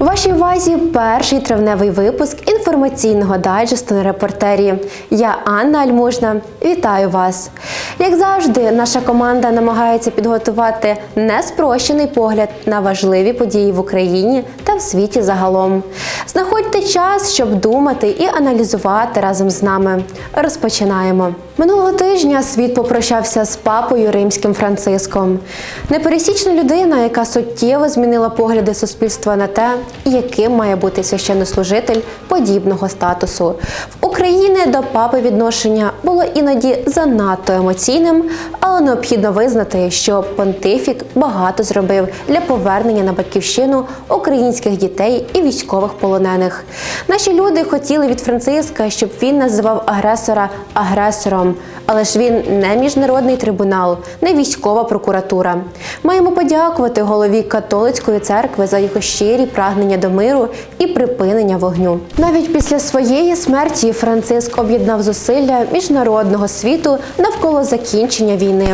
Вашій увазі перший травневий випуск інформаційного дайджесту на репортері. Я Анна Альмужна. Вітаю вас! Як завжди, наша команда намагається підготувати неспрощений погляд на важливі події в Україні та в світі загалом. Знаходьте час, щоб думати і аналізувати разом з нами. Розпочинаємо. Минулого тижня світ попрощався з папою римським Франциском. Непересічна людина, яка суттєво змінила погляди суспільства на те, яким має бути священнослужитель подібного статусу. В Україні до папи відношення було іноді занадто емоційним, але необхідно визнати, що понтифік багато зробив для повернення на батьківщину українських дітей і військових полонених. Наші люди хотіли від Франциска, щоб він називав агресора агресором, але ж він не міжнародний трибунал, не військова прокуратура. Маємо подякувати голові католицької церкви за його щирі прагнення до миру і припинення вогню. Навіть після своєї смерті Франциск об'єднав зусилля міжнародного світу навколо закінчення війни,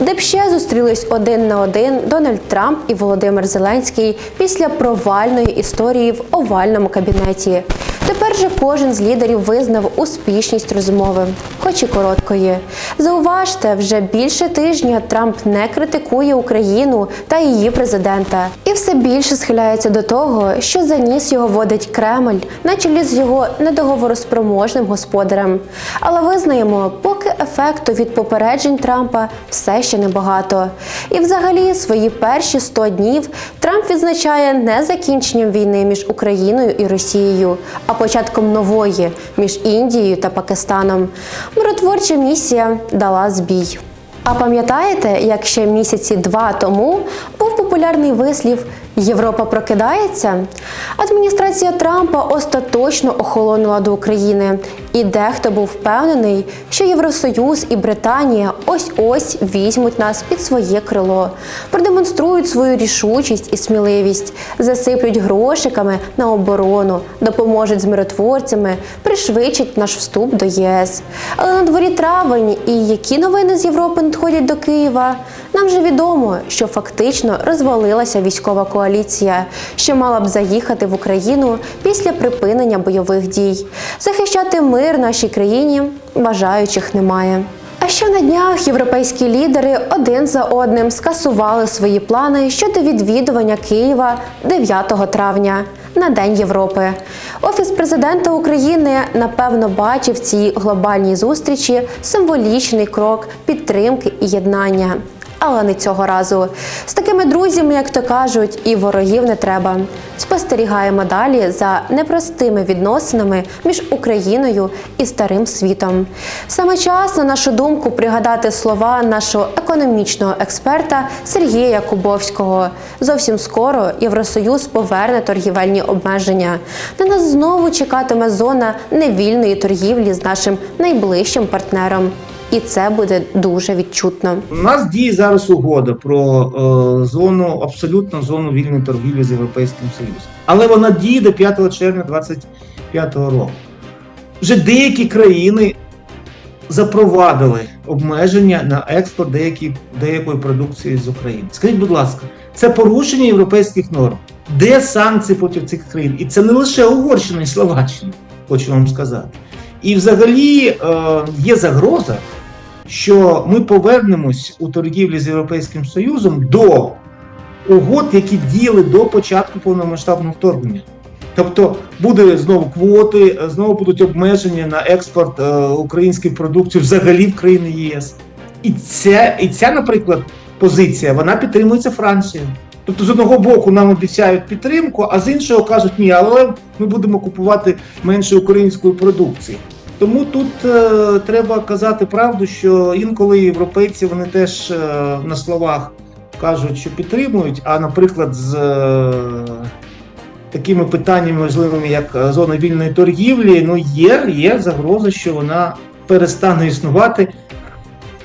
де б ще зустрілись один на один Дональд Трамп і Володимир Зеленський після провальної історії в овальному кабінеті. Тепер же кожен з лідерів визнав успішність розмови, хоч і короткої. Зауважте, вже більше тижня Трамп не критикує Україну та її президента, і все більше схиляється до того, що за ніс його водить Кремль на чолі з його недоговороспроможним господарем. Але визнаємо, поки ефекту від попереджень Трампа все ще небагато. І взагалі свої перші 100 днів Трамп відзначає не закінченням війни між Україною і Росією, а початком нової між Індією та Пакистаном. Миротворча місія дала збій. А пам'ятаєте, як ще місяці два тому був популярний вислів Європа прокидається? Адміністрація Трампа остаточно охолонула до України, і дехто був впевнений, що Євросоюз і Британія ось ось візьмуть нас під своє крило, продемонструють свою рішучість і сміливість, засиплють грошиками на оборону, допоможуть з миротворцями, пришвидшать наш вступ до ЄС. Але на дворі травень і які новини з Європи надходять до Києва? Нам же відомо, що фактично розвалилася військова коаліція, що мала б заїхати в Україну після припинення бойових дій. Захищати мир нашій країні бажаючих немає. А що на днях європейські лідери один за одним скасували свої плани щодо відвідування Києва 9 травня на День Європи. Офіс президента України напевно бачив цій глобальній зустрічі символічний крок підтримки і єднання. Але не цього разу. З такими друзями, як то кажуть, і ворогів не треба. Спостерігаємо далі за непростими відносинами між Україною і старим світом. Саме час, на нашу думку, пригадати слова нашого економічного експерта Сергія Кубовського. Зовсім скоро Євросоюз поверне торгівельні обмеження. На нас знову чекатиме зона невільної торгівлі з нашим найближчим партнером. І це буде дуже відчутно. У нас діє зараз угода про е, зону, абсолютно зону вільної торгівлі з Європейським Союзом. Але вона діє до 5 червня 2025 року. Вже деякі країни запровадили обмеження на експорт деякі, деякої продукції з України. Скажіть, будь ласка, це порушення європейських норм. Де санкції проти цих країн? І це не лише Угорщина і Словаччина, хочу вам сказати. І взагалі е, є загроза, що ми повернемось у торгівлі з Європейським Союзом до угод, які діяли до початку повномасштабного вторгнення. Тобто буде знову квоти, знову будуть обмеження на експорт е, української продукції взагалі в країни ЄС. І ця, і ця, наприклад, позиція вона підтримується Францією. Тобто, з одного боку нам обіцяють підтримку, а з іншого кажуть, ні, але ми будемо купувати менше української продукції. Тому тут е, треба казати правду, що інколи європейці вони теж е, на словах кажуть, що підтримують, а наприклад, з е, такими питаннями важливими, як е, зона вільної торгівлі, ну є, є загроза, що вона перестане існувати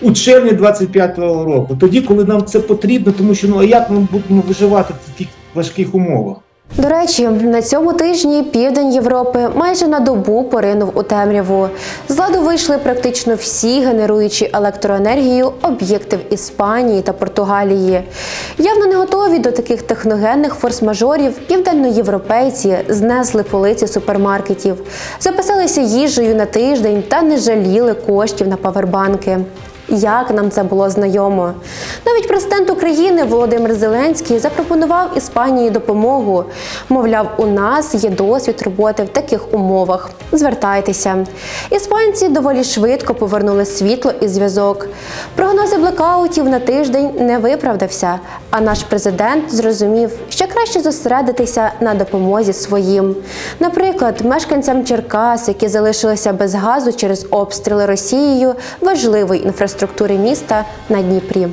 у червні 25-го року, тоді, коли нам це потрібно, тому що ну а як ми будемо виживати в таких важких умовах? До речі, на цьому тижні південь Європи майже на добу поринув у темряву. З ладу вийшли практично всі генеруючі електроенергію об'єкти в Іспанії та Португалії. Явно не готові до таких техногенних форс-мажорів південноєвропейці знесли полиці супермаркетів, записалися їжею на тиждень та не жаліли коштів на павербанки. Як нам це було знайомо? Навіть президент України Володимир Зеленський запропонував Іспанії допомогу. Мовляв, у нас є досвід роботи в таких умовах. Звертайтеся. Іспанці доволі швидко повернули світло і зв'язок. Прогнози блекаутів на тиждень не виправдався. А наш президент зрозумів, що краще зосередитися на допомозі своїм. Наприклад, мешканцям Черкас, які залишилися без газу через обстріли Росією важливої інфраструктури міста на Дніпрі.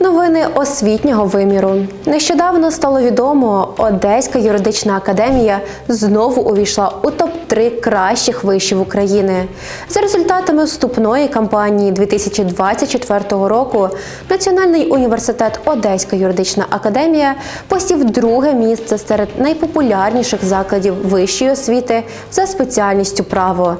Новини освітнього виміру. Нещодавно стало відомо, Одеська юридична академія знову увійшла у топ-3 кращих вишів України. За результатами вступної кампанії 2024 року Національний університет Одеська юридична академія посів друге місце серед найпопулярніших закладів вищої освіти за спеціальністю право.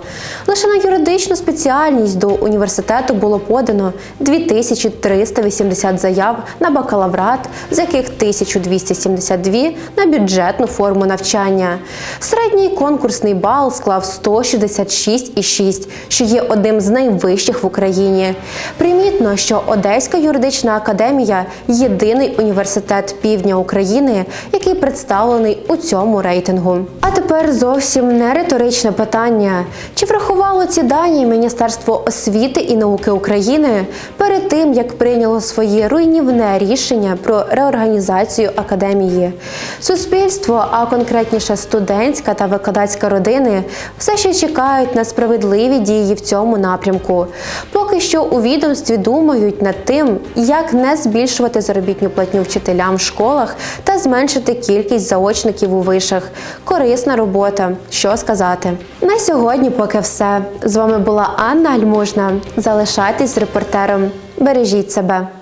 Лише на юридичну спеціальність до університету було подано 2380 заяв на бакалаврат, з яких 1272 на бюджетну форму навчання. Середній конкурсний бал склав 166,6, що є одним з найвищих в Україні. Примітно, що Одеська юридична академія єдиний університет півдня України, який представлений у цьому рейтингу. А тепер зовсім не риторичне питання: чи врахувало ці дані Міністерство освіти і науки України перед тим, як прийняло своє руйнівне рішення про реорганізацію академії? Суспільство, а конкретніше студентська та викладацька родини, все ще чекають на справедливі дії в цьому напрямку. Поки що у відомстві думають над тим, як не збільшувати заробітну платню вчителям в школах та зменшити кількість заочників у вишах. Корисна робота. Що сказати? На сьогодні поки все. З вами була Анна Альмужна. Залишайтесь репортером. Бережіть себе.